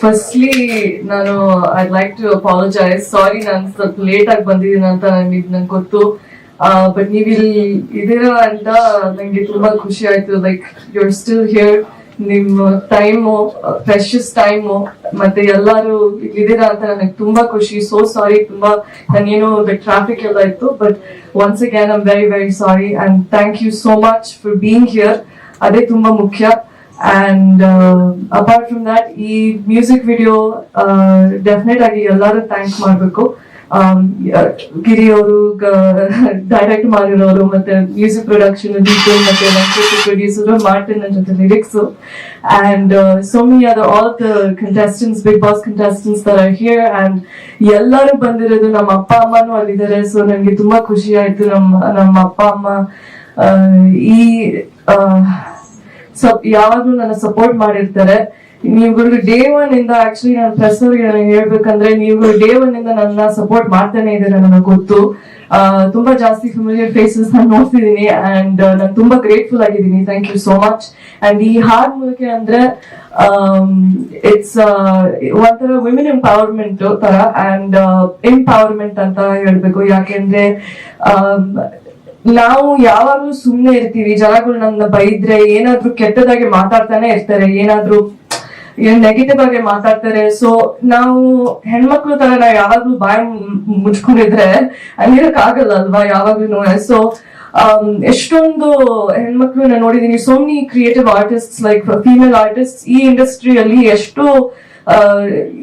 Firstly ನಾನು I like to apologise sorry ನಾನು ಸ್ವಲ್ಪ ಲೇಟ್ ಆಗಿ ಬಂದಿದ್ದೀನಿ ಅಂತ ನನಗೆ ನಂಗೆ ಗೊತ್ತು. ಬಟ್ ನೀವು ಇಲ್ಲಿ ಇದೀರಾ ಅಂತ ನಂಗೆ ತುಂಬಾ ಖುಷಿ ಆಯ್ತು. Like you are still here ನಿಮ್ಮ ಟೈಮು ಫ್ರೆಶಸ್ ಟೈಮು ಮತ್ತೆ ಎಲ್ಲಾರು ಇದ್ದೀರಾ ಅಂತ ನನಗೆ ತುಂಬಾ ಖುಷಿ. ಸೋ ಸಾರಿ ತುಂಬಾ ನಾನೇನು ಟ್ರಾಫಿಕ್ ಎಲ್ಲ ಇತ್ತು. But once again I'm very very sorry and thank you so much for being here ಅದೇ ತುಂಬಾ ಮುಖ್ಯ. ಅಂಡ್ ಅಪಾರ್ಟ್ ಫ್ರಮ್ ದಟ್ ಈ ಮ್ಯೂಸಿಕ್ ವಿಡಿಯೋ ಡೆಫಿನೆಟ್ ಆಗಿ ಎಲ್ಲರೂ ಥ್ಯಾಂಕ್ ಮಾಡಬೇಕು. ಗಿರಿ ಡೈರೆಕ್ಟ್ ಮಾಡಿರೋರು, ಮತ್ತೆ ಮ್ಯೂಸಿಕ್ ಪ್ರೊಡಕ್ಷನ್ ಮತ್ತೆ ಪ್ರೊಡ್ಯೂಸರ್ ಮಾರ್ಟಿನ್ ಜೊತೆ lyrics and so many are all the contestants Bigg Boss contestants there are here and ಎಲ್ಲರೂ ಬಂದಿರೋದು ನಮ್ಮ ಅಪ್ಪ ಅಮ್ಮನೂ ಅಲ್ಲಿದ್ದಾರೆ. ಸೊ ನನಗೆ ತುಂಬಾ ಖುಷಿ ಆಯ್ತು. ನಮ್ಮ ನಮ್ಮ ಅಪ್ಪ ಅಮ್ಮ ಈ ಸೊ ಯಾವಾಗ್ಲೂ ನನ್ನ ಸಪೋರ್ಟ್ ಮಾಡಿರ್ತಾರೆ. ನೀವುಗಳು ಡೇ ಒನ್ ಇಂದ ಆಕ್ಚುಲಿ ನಾನು ಪ್ರೆಸ್ ಅವ್ರಿಗೆ ಹೇಳ್ಬೇಕಂದ್ರೆ ನೀವುಗಳು ಡೇ ಒನ್ ಇಂದ ನನ್ನ ಸಪೋರ್ಟ್ ಮಾಡ್ತಾನೆ ಇದ್ದಾರೆ ನನಗೆ ಗೊತ್ತು. ತುಂಬಾ ಜಾಸ್ತಿ ಫೆಮಿಲಿಯರ್ ಫೇಸಸ್ ನಾನು ನೋಡ್ತಿದ್ದೀನಿ ಅಂಡ್ ನಾನು ತುಂಬಾ ಗ್ರೇಟ್ಫುಲ್ ಆಗಿದ್ದೀನಿ. Thank you so much and ಈ ಹಾಡ್ ಮೂಲಕ ಅಂದ್ರೆ ಇಟ್ಸ್ ಒಂಥರ ವಿಮೆನ್ ಎಂಪವರ್ಮೆಂಟ್ ತರ ಅಂಡ್ ಎಂಪವರ್ಮೆಂಟ್ ಅಂತ ಹೇಳ್ಬೇಕು. ಯಾಕೆಂದ್ರೆ ನಾವು ಯಾವಾಗ್ಲೂ ಸುಮ್ನೆ ಇರ್ತೀವಿ ಜನಗಳು ನಮ್ನ ಬೈದ್ರೆ ಏನಾದ್ರೂ ಕೆಟ್ಟದಾಗಿ ಮಾತಾಡ್ತಾನೆ ಇರ್ತಾರೆ, ಏನಾದ್ರೂ ಏನ್ ನೆಗೆಟಿವ್ ಆಗಿ ಮಾತಾಡ್ತಾರೆ. ಸೊ ನಾವು ಹೆಣ್ಮಕ್ಳು ತರ ನಾವು ಯಾವಾಗ್ಲೂ ಬಾಯಿ ಮುಚ್ಕೊಂಡಿದ್ರೆ ಅಲ್ಲಿರಕ್ ಆಗಲ್ಲ ಅಲ್ವಾ ಯಾವಾಗ್ಲೂ ಸೊ ಎಷ್ಟೊಂದು ಹೆಣ್ಮಕ್ಳು ನಾನು ನೋಡಿದೀನಿ. So many creative artist like female artist ಈ ಇಂಡಸ್ಟ್ರಿಯಲ್ಲಿ ಎಷ್ಟು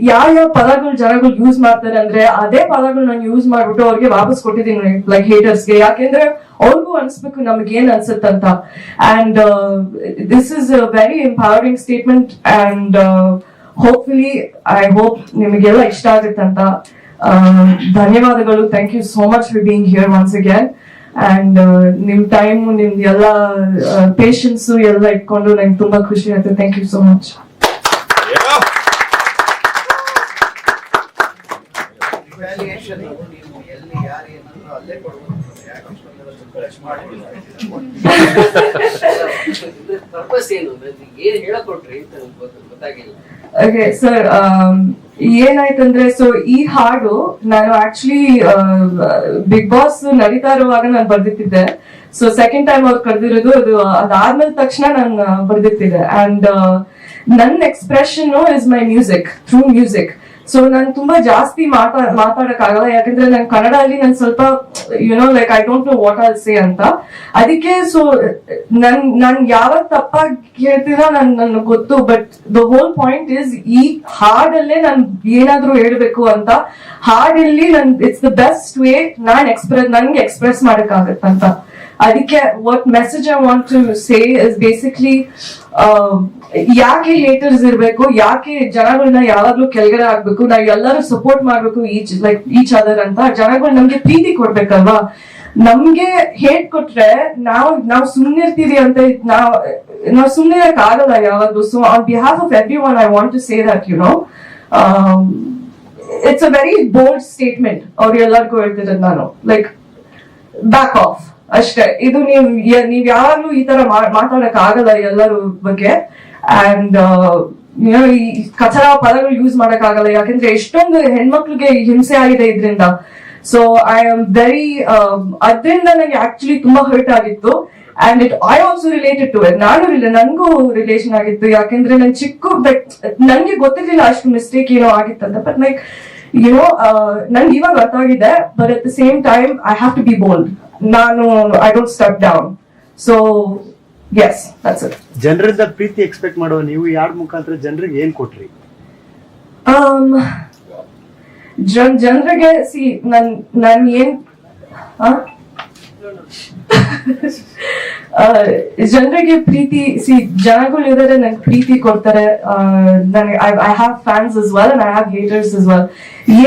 ಯಾವ ಯಾವ ಪದಗಳು ಜನಗಳು ಯೂಸ್ ಮಾಡ್ತಾರೆ ಅಂದ್ರೆ ಅದೇ ಪದಗಳು ನಾನು ಯೂಸ್ ಮಾಡ್ಬಿಟ್ಟು ಅವ್ರಿಗೆ ವಾಪಸ್ ಕೊಟ್ಟಿದ್ದೀನಿ ಲೈಕ್ ಹೇಟರ್ಸ್ಗೆ ಯಾಕೆಂದ್ರೆ ಅವ್ರಿಗೂ ಅನ್ಸ್ಬೇಕು ನಮ್ಗೆ ಏನ್ ಅನ್ಸುತ್ತಂತ and this is a very empowering statement and hopefully I hope ನಿಮಗೆಲ್ಲ ಇಷ್ಟ ಆಗುತ್ತಂತ ಧನ್ಯವಾದಗಳು. Thank you so much for being here once again and ನಿಮ್ ಟೈಮ್ ನಿಮ್ದು ಎಲ್ಲ ಪೇಷನ್ಸ್ ಎಲ್ಲ ಇಟ್ಕೊಂಡು ನಂಗೆ ತುಂಬಾ ಖುಷಿ ಆಯ್ತು. Thank you so much sir ಏನಾಯ್ತಂದ್ರೆ so ಈ ಹಾಡು ನಾನು ಆಕ್ಚುಲಿ ಬಿಗ್ ಬಾಸ್ ನಡೀತಾ ಇರುವಾಗ ನಾನು ಬರ್ದಿತ್ತಿದ್ದೆ ಸೊ ಸೆಕೆಂಡ್ ಟೈಮ್ ಅವ್ರು ಕರೆದಿರೋದು, ಅದು ಅದಾದ್ಮೇಲೆ ತಕ್ಷಣ ನಾನು ಬರ್ದಿತ್ತಿದ್ದೆ ಅಂಡ್ ನನ್ನ expression is my music through music so ನಾನು ತುಂಬಾ ಜಾಸ್ತಿ ಮಾತಾ ಮಾತಾಡಕ್ ಆಗಲ್ಲ ಯಾಕಂದ್ರೆ ನಾನು ಕನ್ನಡದಲ್ಲಿ ನಾನು ಸ್ವಲ್ಪ you know like I don't know what all say ಅಂತ. ಅದಕ್ಕೆ ಸೊ ನನ್ ನನ್ ಯಾವಾಗ ತಪ್ಪಾಗಿ ಹೇಳ್ತೀರಾ ನನ್, ನನ್ಗೆ ಗೊತ್ತು. But the whole point is ಈ ಹಾಡಲ್ಲೇ ನಾನು ಏನಾದ್ರೂ ಹೇಳ್ಬೇಕು ಅಂತ. ಹಾಡಲ್ಲಿ ನನ್ ಇಟ್ಸ್ ದ ಬೆಸ್ಟ್ ವೇ ನಾನ್ ಎಕ್ಸ್ಪ್ರೆಸ್ ನನ್ಗೆ ಎಕ್ಸ್ಪ್ರೆಸ್ ಮಾಡಕ್ಕಾಗತ್ತಂತ. ಅದಕ್ಕೆ what message I want to say is basically ಯಾಕೆ ಹೇಟರ್ಸ್ ಇರಬೇಕು, ಯಾಕೆ ಜನಗಳನ್ನ ಯಾವಾಗ್ಲೂ ಕೆಳಗಡೆ ಆಗ್ಬೇಕು ನಾವು ಎಲ್ಲರೂ ಸಪೋರ್ಟ್ ಮಾಡ್ಬೇಕು ಈಚ್ ಲೈಕ್ ಈಚ್ ಅದರ್ ಅಂತ ಜನಗಳು ನಮ್ಗೆ ಪ್ರೀತಿ ಕೊಡ್ಬೇಕಲ್ವಾ? ನಮ್ಗೆ ಹೇಟ್ ಕೊಟ್ರೆ ನಾವು, ನಾವ್ ಸುಮ್ನೆ ಇರ್ತೀವಿ ಅಂತ ನಾವ್ ನಾವ್ ಸುಮ್ನೆ ಇರಕ್ ಆಗಲ್ಲ ಯಾವಾಗ್ಲೂ. So on behalf of everyone I want to say that you know it's a very bold statement ಅವ್ರು ಎಲ್ಲರಿಗೂ ಹೇಳ್ತಿರೋದು ನಾನು. ಲೈಕ್ ಬ್ಯಾಕ್ ಆಫ್ ಅಷ್ಟೇ. ಇದು ನೀವು ನೀವ್ ಯಾರು ಈ ತರ ಮಾತಾಡಕ್ ಆಗಲ್ಲ ಎಲ್ಲರ ಬಗ್ಗೆ. ಅಂಡ್ ಈ ಕಚರ ಪದಗಳು ಯೂಸ್ ಮಾಡಕ್ ಆಗಲ್ಲ. ಯಾಕಂದ್ರೆ ಎಷ್ಟೊಂದು ಹೆಣ್ಮಕ್ಳಿಗೆ ಹಿಂಸೆ ಆಗಿದೆ ಇದ್ರಿಂದ. ಸೊ ಐ ಆಮ್ ವೆರಿ ಅದ್ರಿಂದ ನನಗೆ ಆಕ್ಚುಲಿ ತುಂಬಾ ಹರ್ಟ್ ಆಗಿತ್ತು. And it I also related to it ನಾನು ಇಲ್ಲ ನನ್ಗೂ ರಿಲೇಷನ್ ಆಗಿತ್ತು. ಯಾಕಂದ್ರೆ ನನ್ ಚಿಕ್ಕ ಬಟ್ ನನ್ಗೆ ಗೊತ್ತಿರ್ಲಿಲ್ಲ ಅಷ್ಟು ಮಿಸ್ಟೇಕ್ ಏನೋ ಆಗಿತ್ತಂತ. ಬಟ್ ಲೈಕ್ ಏನೋ ನನ್ಗೆ ಇವಾಗ ಅರ್ಥ ಆಗಿದೆ but at the same time I have to be bold ನಾನು I don't step down so as that's it ಜನರಿಂದ ಪ್ರೀತಿ ಎಕ್ಸ್ಪೆಕ್ಟ್ ಮಾಡುವ ನೀವು ಯಾರ ಮುಖಾಂತರ ಜನರಿಗೆ ಏನ್ ಕೊಟ್ರಿ? Um ಜನ್ ಜನರಿಗೆ ಸಿ ನನ್ ನನ್ ಏನ್ ಜನರಿಗೆ ಪ್ರೀತಿ ಸಿ ಜನಗಳು ಇದಾರೆ ಪ್ರೀತಿ ಕೊಡ್ತಾರೆ. ನನಗೆ I have fans as well and I have haters as well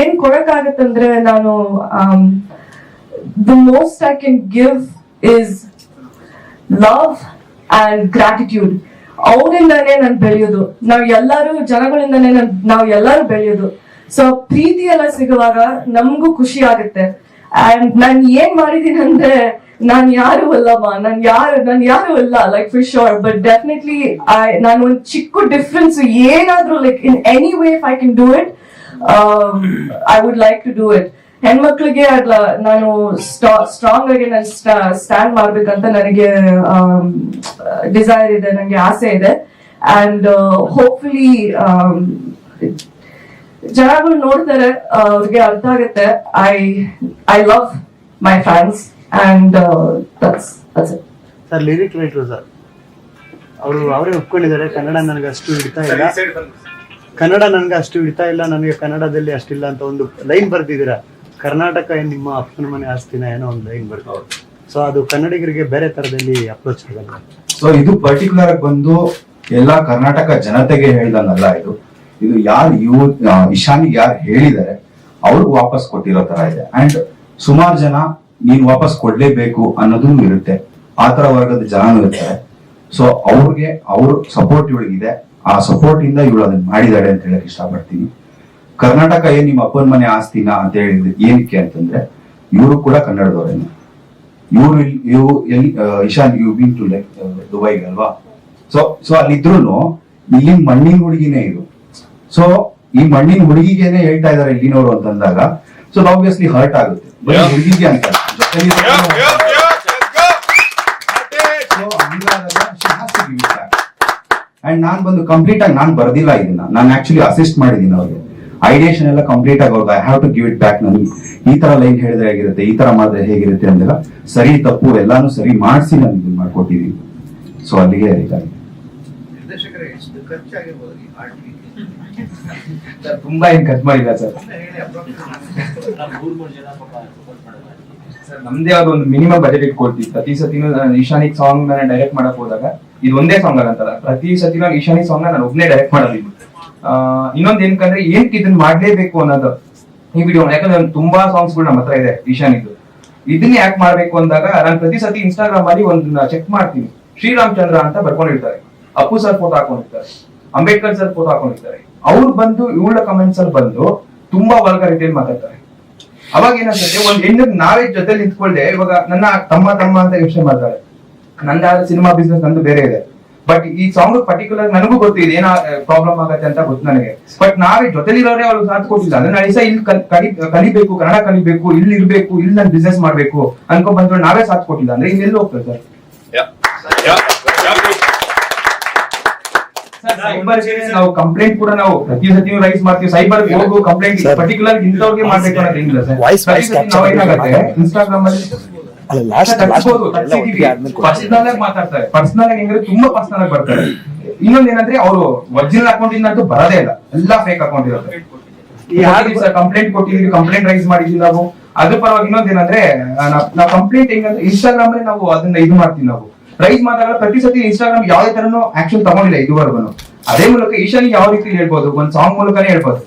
ಏನ್ ಕೊಡಕ್ಕಾಗತ್ತಂದ್ರೆ ನಾನು the most I can give is love and gratitude ಅವರಿಂದಾನೇ ನಾನು ಬೆಳೆಯೋದು. ನಾವ್ ಎಲ್ಲರೂ, ಜನಗಳಿಂದಾನೇ ನಾವ್ ಎಲ್ಲರೂ ಬೆಳೆಯೋದು. ಸೊ ಪ್ರೀತಿ ಎಲ್ಲ ಸಿಗುವಾಗ ನಮಗೂ ಖುಷಿ ಆಗುತ್ತೆ. ಅಂಡ್ ನಾನು ಏನ್ ಮಾಡಿದೀನಿ ಅಂದ್ರೆ ನಾನ್ ಯಾರು ಅಲ್ಲಮ್ಮ, ನಾನ್ ಯಾರು ನಾನ್ ಯಾರು ಅಲ್ಲ like for sure but definitely ನಾನು ಒಂದು ಚಿಕ್ಕ ಡಿಫ್ರೆನ್ಸ್ ಏನಾದ್ರೂ like in any way I can do it I would like to do it ಹೆಣ್ಮಕ್ಳಿಗೆ ಅದ್ಲ, ನಾನು ಸ್ಟ್ರಾಂಗ್ ಆಗಿ ನಾನು ಸ್ಟ್ಯಾಂಡ್ ಮಾಡ್ಬೇಕಂತ ನನಗೆ ಡಿಸೈರ್ ಇದೆ ನನಗೆ ಆಸೆ ಇದೆ. ಅಂಡ್ ಹೋಪ್ಫುಲಿ ಜನಗಳು ನೋಡ್ತಾರೆ ಅವ್ರಿಗೆ ಅರ್ಥ ಆಗುತ್ತೆ. I I love my fans and that's that's it sir lyric writer sir. ಅವರು ಅವರೇ ಒಪ್ಕೊಂಡಿದ್ದಾರೆ ಕನ್ನಡ ನನಗೆ ಅಷ್ಟು ಹಿಡಿತಾ ಇಲ್ಲ. ಕನ್ನಡ ನನಗೆ ಅಷ್ಟು ಹಿಡಿತಾ ಇಲ್ಲ ನನಗೆ ಕನ್ನಡದಲ್ಲಿ ಅಷ್ಟಿಲ್ಲ ಅಂತ ಒಂದು ಲೈನ್ ಬರ್ದಿದ್ದೀರಾ? ಕರ್ನಾಟಕ ಏನ್ ನಿಮ್ಮ ಅಪ್ಪನ ಮನೆ ಆಸ್ತಿನ ಏನೋ ಒಂದು ಲೈನ್ ಬರ್ತಾರೆ ಸೊ ಅದು ಕನ್ನಡಿಗರಿಗೆ ಬೇರೆ ತರದಲ್ಲಿ ಅಪ್ರೋಚ್ ಆಗಲ್ಲ ಸೊ ಇದು ಪರ್ಟಿಕ್ಯುಲರ್ ಆಗಿ ಬಂದು ಎಲ್ಲ ಕರ್ನಾಟಕ ಜನತೆಗೆ ಹೇಳ್ದಂಗಲ್ಲ ಇದು. ಇದು ಯಾರು ಯುವ ಇಶಾನಿಗೆ ಯಾರು ಹೇಳಿದ್ದಾರೆ ಅವ್ರಿಗೆ ವಾಪಸ್ ಕೊಟ್ಟಿರೋ ತರ ಇದೆ. ಅಂಡ್ ಸುಮಾರು ಜನ ನೀನ್ ವಾಪಸ್ ಕೊಡ್ಲೇಬೇಕು ಅನ್ನೋದು ಇರುತ್ತೆ. ಆ ತರ ವರ್ಗದ ಜನನೂ ಇರ್ತಾರೆ. ಸೊ ಅವ್ರಿಗೆ, ಅವ್ರ ಸಪೋರ್ಟ್ ಇವಳಿಗಿದೆ. ಆ ಸಪೋರ್ಟ್ ಇಂದ ಇವಳು ಅದನ್ನ ಮಾಡಿದಾಳೆ ಅಂತ ಹೇಳಕ್ ಇಷ್ಟಪಡ್ತೀನಿ. ಕರ್ನಾಟಕ ಏನ್ ನಿಮ್ಮ ಅಪ್ಪನ ಮನೆ ಆಸ್ತಿನ ಅಂತ ಹೇಳಿದ್ರೆ ಏನಕ್ಕೆ ಅಂತಂದ್ರೆ, ಇವರು ಕೂಡ ಕನ್ನಡದವರೇನೆ. ಇವರು ಇವು ಎಲ್ಲಿ Ishan you been to like ದುಬೈಗೆ ಅಲ್ವಾ? ಸೊ ಸೊ ಅಲ್ಲಿದ್ರು ಇಲ್ಲಿ ಮಣ್ಣಿನ ಹುಡುಗಿನೇ ಇದು ಸೊ ಈ ಮಣ್ಣಿನ ಹುಡುಗಿಗೇನೆ ಹೇಳ್ತಾ ಇದಾರೆ ಇಲ್ಲಿನವರು ಅಂತಂದಾಗ ಸೊ ಆಬ್ವಿಯಸ್ಲಿ ಹರ್ಟ್ ಆಗುತ್ತೆ. ಬರೀ ಹುಡುಗಿಗೆ ಅಂತ. ಅಂಡ್ ನಾನ್ ಬಂದು ಕಂಪ್ಲೀಟ್ ಆಗಿ ನಾನು ಬರ್ದಿಲ್ಲ ಇದನ್ನ. ನಾನು ಆಕ್ಚುಲಿ ಅಸಿಸ್ಟ್ ಮಾಡಿದ್ದೀನಿ ಅವ್ರಿಗೆ. ಐಡಿಯೇಷನ್ ಎಲ್ಲ ಕಂಪ್ಲೀಟ್ ಆಗಿ ಅವ್ರಿಗೆ I have to give it back ನನಗೆ. ಈ ತರ ಲೈನ್ ಹೇಳಿದ್ರೆ ಹೇಗಿರುತ್ತೆ? ಈ ತರ ಮಾಡಿದ್ರೆ ಹೇಗಿರುತ್ತೆ ಅಂದ್ರೆ ಸರಿ ತಪ್ಪು. ಎಲ್ಲಾನು ಸರಿ ಮಾಡಿಸಿ ನಾನು ಇದನ್ನ ಮಾಡ್ಕೊಟ್ಟಿದ್ದೀನಿ. ಸೊ ಅಲ್ಲಿಗೆ ಇದಾಗಿದೆ ನಿರ್ದೇಶಕರೇ ಎಷ್ಟು ಖರ್ಚಾಗಿರ್ಬೋದು ಈ ಹಾಡಿಗೆ ಸರ್ ತುಂಬಾ ಏನ್ ಕಟ್ ಮಾಡಿಲ್ಲ ಸರ್. ಸರ್ ನಮ್ದೇ ಆದ ಒಂದು ಮಿನಿಮಮ್ ಬಜೆಟ್ ಇಟ್ಕೊಳ್ತೀವಿ ಪ್ರತಿ ಸತಿನೂ ನಾನು ಈಶಾನಿಕ್ ಸಾಂಗ್ ನಾನು ಡೈರೆಕ್ಟ್ ಮಾಡಕ್ ಹೋದಾಗ ಇದು ಒಂದೇ ಸಾಂಗ್ ಅಲ್ಲಂತಲ್ಲ ಪ್ರತಿ ಸತಿ ನಾನು ಸಾಂಗ್ ನಾನು ಒಬ್ನೇ ಡೈರೆಕ್ಟ್ ಮಾಡೋದಿಲ್ಲ ಆ, ಇನ್ನೊಂದ್ ಏನಕ್ಕಂದ್ರೆ ಏನ್ ಇದನ್ನ ಮಾಡ್ಲೇಬೇಕು ಅನ್ನೋದು ಈ ವಿಡಿಯೋ ಯಾಕಂದ್ರೆ ತುಂಬಾ ಸಾಂಗ್ಸ್ಗಳು ನಮ್ಮ ಹತ್ರ ಇದೆ ಈಶಾನಿದ್ದು ಇದನ್ನ ಯಾಕೆ ಮಾಡ್ಬೇಕು ಅಂದಾಗ ನಾನು ಪ್ರತಿ ಸತಿ ಇನ್ಸ್ಟಾಗ್ರಾಮ್ ಅಲ್ಲಿ ಒಂದನ್ನ ಚೆಕ್ ಮಾಡ್ತೀನಿ. ಶ್ರೀರಾಮ್ ಚಂದ್ರ ಅಂತ ಬರ್ಕೊಂಡಿರ್ತಾರೆ. ಅಪ್ಪು ಸರ್ ಫೋಟೋ ಹಾಕೊಂಡಿರ್ತಾರೆ. ಅಂಬೇಡ್ಕರ್ ಸರ್ ಫೋಟೋ ಹಾಕೊಂಡಿರ್ತಾರೆ ಅವ್ರು ಬಂದು ಇವಳ ಕಮೆಂಟ್ಸ್ ಅಲ್ಲಿ ಬಂದು ತುಂಬಾ ವಲ್ಗಾರಿಟಿಯಲ್ಲಿ ಮಾತಾಡ್ತಾರೆ. ಅವಾಗ ಏನಾಗ್ತದೆ, ಒಂದ್ ಹೆಣ್ಣು ನಾವೇ ಜೊತೆ ನಿಂತ್ಕೊಳ್ಳೆ ಇವಾಗ ನನ್ನ ತಮ್ಮ ತಮ್ಮ ಅಂತ ಯೋಚನೆ ಮಾಡ್ತಾರೆ. ನಂದಾದ ಸಿನಿಮಾ ಬಿಸ್ನೆಸ್ ನಂದು ಬೇರೆ ಇದೆ. ಬಟ್ ಈ ಸಾಂಗ್ ಪರ್ಟಿಕ್ಯುಲರ್ ನನಗೂ ಗೊತ್ತಿದೆ, ಏನ ಪ್ರಾಬ್ಲಮ್ ಆಗತ್ತೆ ಅಂತ ಗೊತ್ತು ನನಗೆ. ಬಟ್ ನಾವೇ ಜೊತೆಲಿರೋರೇ ಅವ್ರು ಸಾಥ್ ಕೊಟ್ಟಿಲ್ಲ. ಅಂದ್ರೆ ನಾಳೆ ಇಲ್ಲಿ ಕಲಿ ಕಲಿಬೇಕು, ಕನ್ನಡ ಕಲಿಬೇಕು, ಇಲ್ಲಿ ಇರ್ಬೇಕು, ಇಲ್ಲಿ ನಾನು ಬಿಸ್ನೆಸ್ ಮಾಡ್ಬೇಕು ಅನ್ಕೊಂಡ್ ಬಂದ್ರೆ ನಾವೇ ಸಾಥ್ ಕೊಟ್ಟಿಲ್ಲ. ಅಂದ್ರೆ ಇನ್ನೆಲ್ಲಿ ಹೋಗ್ತದೆ ಸರ್ ಸೈಬರ್ ನಾವು ಕಂಪ್ಲೇಂಟ್ ಕೂಡ ನಾವು ಪ್ರತಿ ಸತಿ ರೈಸ್ ಮಾಡ್ತೀವಿ. ಸೈಬರ್ ಹೋಗು ಕಂಪ್ಲೇಂಟ್ ಪರ್ಟಿಕ್ಯುಲರ್ ಇಂಥವ್ರಿಗೆ ಮಾಡ್ಬೇಕು ಅನ್ನೋದು ಏನಿಲ್ಲ ಸರ್ ನಾವು ಏನಾಗುತ್ತೆ ಇನ್ಸ್ಟಾಗ್ರಾಮ್ ಅಲ್ಲಿ. ಪರ್ಸನಲ್ ಆಗಿ ಮಾತಾಡ್ತಾರೆ. ಪರ್ಸನಲ್ ಆಗಿ ಹೆಂಗಂದ್ರೆ ತುಂಬಾ ಪರ್ಸನಲ್ ಆಗಿ ಬರ್ತಾರೆ. ಇನ್ನೊಂದ್ ಏನಂದ್ರೆ ಅವರು ಒರಿಜಿನಲ್ ಅಕೌಂಟ್ ಇಂದ ಅಂತೂ ಬರೋದೇ ಇಲ್ಲ. ಎಲ್ಲಾ ಫೇಕ್ ಅಕೌಂಟ್ ಇರುತ್ತೆ. ಕಂಪ್ಲೇಂಟ್ ಕೊಟ್ಟಿದೀವಿ ಕಂಪ್ಲೇಂಟ್ ರೈಸ್ ಮಾಡಿದೀವಿ ನಾವು. ಅದ್ರ ಪರವಾಗಿ ಇನ್ನೊಂದ್ ಏನಂದ್ರೆ ಆ, ನಾವು ಕಂಪ್ಲೇಂಟ್ ಹೆಂಗಂದ್ರೆ ಇನ್ಸ್ಟಾಗ್ರಾಮ್ ಅಲ್ಲಿ ನಾವು ಅದನ್ನ ಇದು ಮಾಡ್ತೀವಿ ನಾವು. ರೈಸ್ ಮಾಡಿದಾಗ ಪ್ರತಿ ಸತಿ ಇನ್ಸ್ಟಾಗ್ರಾಮ್ ಯಾವುದೇ ತರನು ಆಕ್ಷನ್ ತಗೊಂಡಿಲ್ಲ ಇದುವರೆಗೂ. ಅದೇ ಮೂಲಕ ಈಶಾನಿಗೆ ಯಾವ ರೀತಿ ಹೇಳ್ಬೋದು? ಒಂದ್ ಸಾಂಗ್ ಮೂಲಕನೇ ಹೇಳ್ಬೋದು.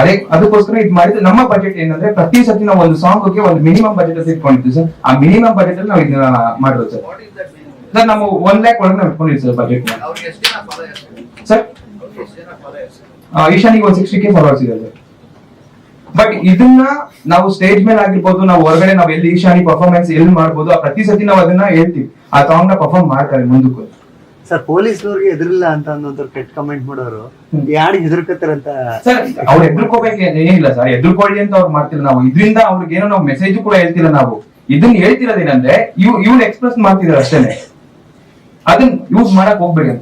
ಅದೇ ಅದಕ್ಕೋಸ್ಕರ ಇದು ಮಾಡಿದ್ರೆ ನಮ್ಮ ಬಜೆಟ್ ಏನಂದ್ರೆ ಪ್ರತಿ ಸತಿ ನಾವು ಒಂದು ಸಾಂಗ್ಗೆ ಒಂದು ಮಿನಿಮಮ್ ಬಜೆಟ್ ಅಂತ ಇಟ್ಕೊಂಡಿದ್ವಿ ಸರ್. ಆ ಮಿನಿಮಮ್ ಬಜೆಟ್ ಅಲ್ಲಿ ನಾವು ಇದನ್ನ ಮಾಡ್ಬೋದು ಸರ್? ಸರ್ ನಾವು ಒನ್ ಲ್ಯಾಕ್ ಒಳಗೆ ನಾವು ಇಟ್ಕೊಂಡಿದ್ವಿ ಸರ್? ಬಜೆಟ್ ಸರ್ ಈಶಾನಿಗೆ ಒಂದು ಸಿಕ್ಸ್ಟಿ ಕೆ ಫಾಲೋವರ್ಸ್ ಇದೆ ಸರ್. ಬಟ್ ಇದನ್ನ ನಾವು ಸ್ಟೇಜ್ ಮೇಲೆ ಆಗಿರ್ಬೋದು ನಾವು ಹೊರಗಡೆ ನಾವು ಎಲ್ಲಿ ಈಶಾನಿ ಪರ್ಫಾರ್ಮೆನ್ಸ್ ಎಲ್ಲಿ ಮಾಡ್ಬೋದು ಆ ಪ್ರತಿ ಸತಿ ನಾವು ಅದನ್ನ ಹೇಳ್ತೀವಿ. ಆ ಸಾಂಗ್ನ ಪರ್ಫಾರ್ಮ್ ಮಾಡ್ತಾರೆ ಮುಂದಕ್ಕೂ. ಸರ್ ಪೊಲೀಸ್ನವ್ರಿಗೆ ಎದುರಿಲ್ಲ ಅಂತ ಅನ್ನೋದ್ರ ಕೆಟ್ಟ ಕಮೆಂಟ್ ಮಾಡೋರು ಯಾರು ಯಾರು ಹೆದರ್ಕತ್ತಾರಂತ ಸರ್ ಅವ್ರು ಹೆದರ್ಕೋಬೇಕು ಏನಿಲ್ಲ ಸರ್ ಎದ್ರುಕೊಳ್ಳಿ ಅಂತ ಅವ್ರು ಮಾಡ್ತಿಲ್ಲ ನಾವು. ಇದರಿಂದ ಅವ್ರಿಗೆ ಏನೋ ನಾವು ಮೆಸೇಜ್ ಕೂಡ ಹೇಳ್ತಿಲ್ಲ ನಾವು. ಇದನ್ನ ಹೇಳ್ತಿರೋದೇನಂದ್ರೆ ಇವ್ ಇವ್ರು ಎಕ್ಸ್ಪ್ರೆಸ್ ಮಾಡ್ತಿದ್ರು ಅಷ್ಟೇನೆ. ಅದನ್ನ ಯೂಸ್ ಮಾಡಕ್ ಹೋಗ್ಬೇಡಿ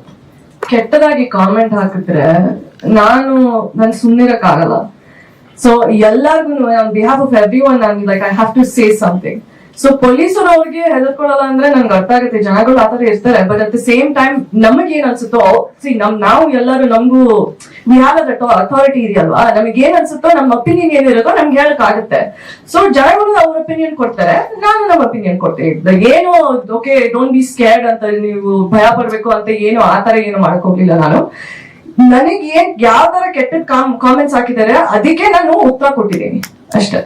ಕೆಟ್ಟದಾಗಿ ಕಾಮೆಂಟ್ ಹಾಕಿದ್ರೆ ನಾನು ನನ್ ಸುಮ್ನಿರಕ್ ಆಗಲ್ಲ ಸೊ ಎಲ್ಲಾರ್ಗು on behalf of every one ನಾನು like I have to say something so ಪೊಲೀಸರು ಅವ್ರಿಗೆ ಹೆದರ್ಕೊಳ್ಳಲ್ಲ ಅಂದ್ರೆ ನನ್ಗೆ ಅರ್ಥ ಆಗುತ್ತೆ. ಜನಗಳು ಆತರ ಇರ್ತಾರೆ. But at the same time ನಮಗೆ ಏನ್ ಅನ್ಸುತ್ತೋ ಸಿ ನಮ್, ನಾವು ಎಲ್ಲರೂ ನಮಗೂ ಹ್ಯಾವ್ ಅಥಾರಿಟಿ ಇದೆಯಲ್ವಾ? ನಮಗೆ ಏನ್ ಅನ್ಸುತ್ತೋ ನಮ್ಮ ಒಪಿನಿಯನ್ ಏನಿರುತ್ತೋ ನಮ್ಗೆ ಹೇಳಕ್ ಆಗುತ್ತೆ. ಸೊ ಜನಗಳು ಅವ್ರ ಒಪಿನಿಯನ್ ಕೊಡ್ತಾರೆ. ನಾನು ನಮ್ಮ ಒಪಿನಿಯನ್ ಕೊಡ್ತೀನಿ. ಏನು ಓಕೆ ಡೋಂಟ್ ಬಿ ಸ್ಕೇರ್ಡ್ ಅಂತ ನೀವು ಭಯ ಪಡ್ಬೇಕು ಅಂತ ಏನು ಆತರ ಏನು ಮಾಡಕ್ ನಾನು. ನನಗೆ ಏನ್ ಯಾವ ತರ ಕೆಟ್ಟ ಕಾಮೆಂಟ್ಸ್ ಹಾಕಿದ್ದಾರೆ, ಅದಕ್ಕೆ ನಾನು ಉತ್ತರ ಕೊಟ್ಟಿದ್ದೀನಿ. ಅಷ್ಟೇ.